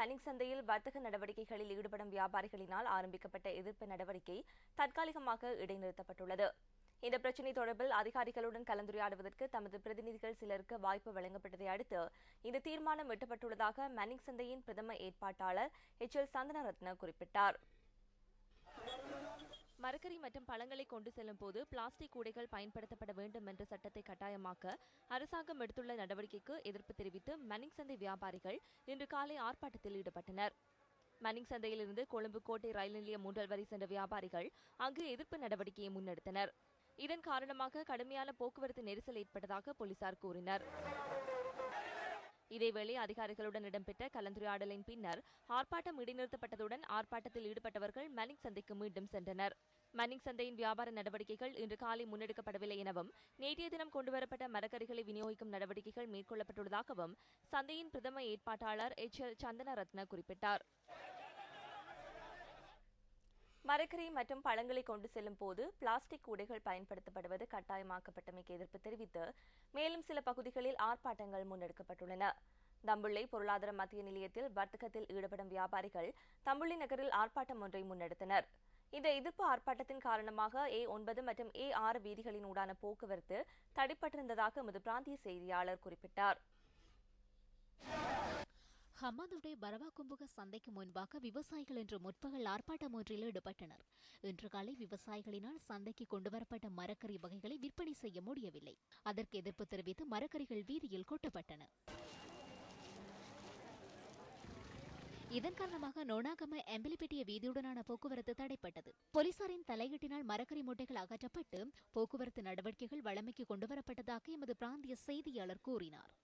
மணிக் சந்தையில் வர்த்தக நடவடிக்கைகளில் ஈடுபடும் வியாபாரிகளினால் ஆரம்பிக்கப்பட்ட எதிர்ப்பு நடவடிக்கை தற்காலிகமாக இடைநிறுத்தப்பட்டுள்ளது. இந்த பிரச்சினை தொடர்பில் அதிகாரிகளுடன் கலந்துரையாடுவதற்கு தமது பிரதிநிதிகள் சிலருக்கு வாய்ப்பு வழங்கப்பட்டதை அடுத்து இந்த தீர்மானம் எட்டப்பட்டுள்ளதாக மணிக் சந்தையின் பிரதம ஏற்பாட்டாளர் எச் எல் சந்தனரத்ன குறிப்பிட்டார். மரக்கறி மற்றும் பழங்களை கொண்டு செல்லும் போது பிளாஸ்டிக் கூடைகள் பயன்படுத்தப்பட வேண்டும் என்ற சட்டத்தை கட்டாயமாக்க அரசாங்கம் எடுத்துள்ள நடவடிக்கைக்கு எதிர்ப்பு தெரிவித்து மணிக் சந்தை வியாபாரிகள் இன்று காலை ஆர்ப்பாட்டத்தில் ஈடுபட்டனர். மணிங் சந்தையிலிருந்து கொழும்பு கோட்டை ரயில் நிலையம் மூன்றல் வரை சென்ற வியாபாரிகள் அங்கு எதிர்ப்பு நடவடிக்கையை முன்னெடுத்தனர். இதன் காரணமாக கடுமையான போக்குவரத்து நெரிசல் ஏற்பட்டதாக போலீசார் கூறினர். இதேவேளை அதிகாரிகளுடன் இடம்பெற்ற கலந்துரையாடலின் பின்னர் ஆர்ப்பாட்டம் இடைநிறுத்தப்பட்டதுடன் ஆர்ப்பாட்டத்தில் ஈடுபட்டவர்கள் மணிக் சந்தைக்கு மீண்டும் சென்றனர். மன்னிங் சந்தையின் வியாபார நடவடிக்கைகள் இன்று காலை முன்னெடுக்கப்படவில்லை எனவும் நேற்றைய தினம் கொண்டுவரப்பட்ட மரக்கறிகளை விநியோகிக்கும் நடவடிக்கைகள் மேற்கொள்ளப்பட்டுள்ளதாகவும் சந்தையின் பிரதம ஏற்பாட்டாளர் எச் எல் சந்தனரத்ன குறிப்பிட்டார். மரக்கறி மற்றும் பழங்களை கொண்டு செல்லும் போது பிளாஸ்டிக் கூடைகள் பயன்படுத்தப்படுவது கட்டாயமாக்கப்பட்டமைக்கு எதிர்ப்பு தெரிவித்து மேலும் சில பகுதிகளில் ஆர்ப்பாட்டங்கள் முன்னெடுக்கப்பட்டுள்ளன. தம்புள்ளை பொருளாதார மத்திய நிலையத்தில் வர்த்தகத்தில் ஈடுபடும் வியாபாரிகள் தம்புள்ளி நகரில் ஆர்ப்பாட்டம் ஒன்றை முன்னெடுத்தனர். இந்த எதிர்ப்பு ஆர்ப்பாட்டத்தின் காரணமாக ஏ ஒன்பது மற்றும் ஏ ஆறு வீதிகளின் ஊடான போக்குவரத்து தடைப்பட்டிருந்ததாக எமது பிராந்திய செய்தியாளர் குறிப்பிட்டார். ஹமாதுடைய பரவா கும்புக சந்தைக்கு முன்பாக விவசாயிகள் இன்று முற்பகல் ஆர்ப்பாட்டம் ஒன்றில் ஈடுபட்டனர். இன்று காலை விவசாயிகளினால் சந்தைக்கு கொண்டுவரப்பட்ட மரக்கறி வகைகளை விற்பனை செய்ய முடியவில்லை. அதற்கு எதிர்ப்பு தெரிவித்து மரக்கறிகள் வீதியில் கொட்டப்பட்டன. இதன் காரணமாக நோனாகம எம்பிலிப்பெட்டிய வீதியுடனான போக்குவரத்து தடைப்பட்டது. போலீசாரின் தலையீட்டினால் மரக்கறி மூட்டைகள் அகற்றப்பட்டு போக்குவரத்து நடவடிக்கைகள் வழமைக்கு கொண்டுவரப்பட்டதாக எமது பிராந்திய செய்தியாளர் கூறினார்.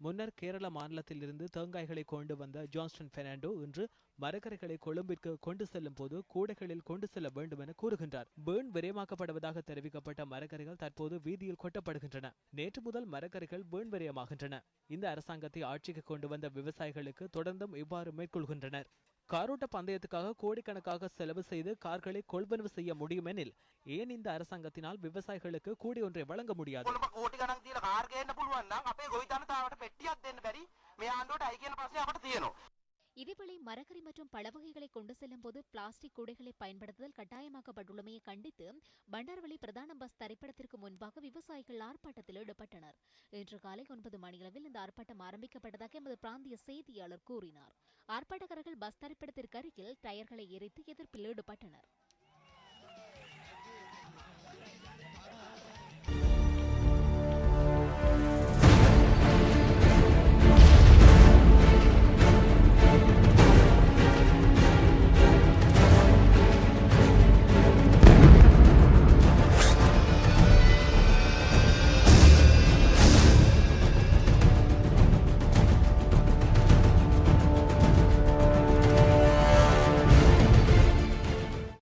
முன்னர் கேரள மாநிலத்திலிருந்து தேங்காய்களை கொண்டு வந்த ஜான்ஸ்டன் பெர்னாண்டோ இன்று மரக்கரைகளை கொழும்பிற்கு கொண்டு செல்லும் போது கூடைகளில் கொண்டு செல்ல வேண்டும் என கூறுகின்றார். பேர்ன் விரயமாக்கப்படுவதாக தெரிவிக்கப்பட்ட மரக்கரைகள் தற்போது வீதியில் கொட்டப்படுகின்றன. நேற்று முதல் மரக்கரைகள் பேர்ன் விரயமாகின்றன. இந்த அரசாங்கத்தை ஆட்சிக்கு கொண்டு வந்த விவசாயிகளுக்கு தொடர்ந்தும் இவ்வாறு மேற்கொள்கின்றனர். காரோட்ட பந்தயத்துக்காக கோடிக்கணக்காக செலவு செய்து கார்களை கொள்வனவு செய்ய முடியும் எனில் ஏன் இந்த அரசாங்கத்தினால் விவசாயிகளுக்கு கூடி ஒன்றை வழங்க முடியாது? கோடி இதேவேளை மரக்கறி மற்றும் பழவகைகளை கொண்டு செல்லும் போது பிளாஸ்டிக் கூடைகளை பயன்படுத்துதல் கட்டாயமாக்கப்பட்டுள்ளமையை கண்டித்து பண்டார்வழி பிரதான பஸ் திரைப்படத்திற்கு முன்பாக விவசாயிகள் ஆர்ப்பாட்டத்தில் ஈடுபட்டனர். இன்று காலை ஒன்பது மணியளவில் இந்த ஆர்ப்பாட்டம் ஆரம்பிக்கப்பட்டதாக எமது பிராந்திய செய்தியாளர் கூறினார். ஆர்ப்பாட்டக்காரர்கள் பஸ் திரைப்படத்திற்கு அருகில் டயர்களை எரித்து எதிர்ப்பில் ஈடுபட்டனர்.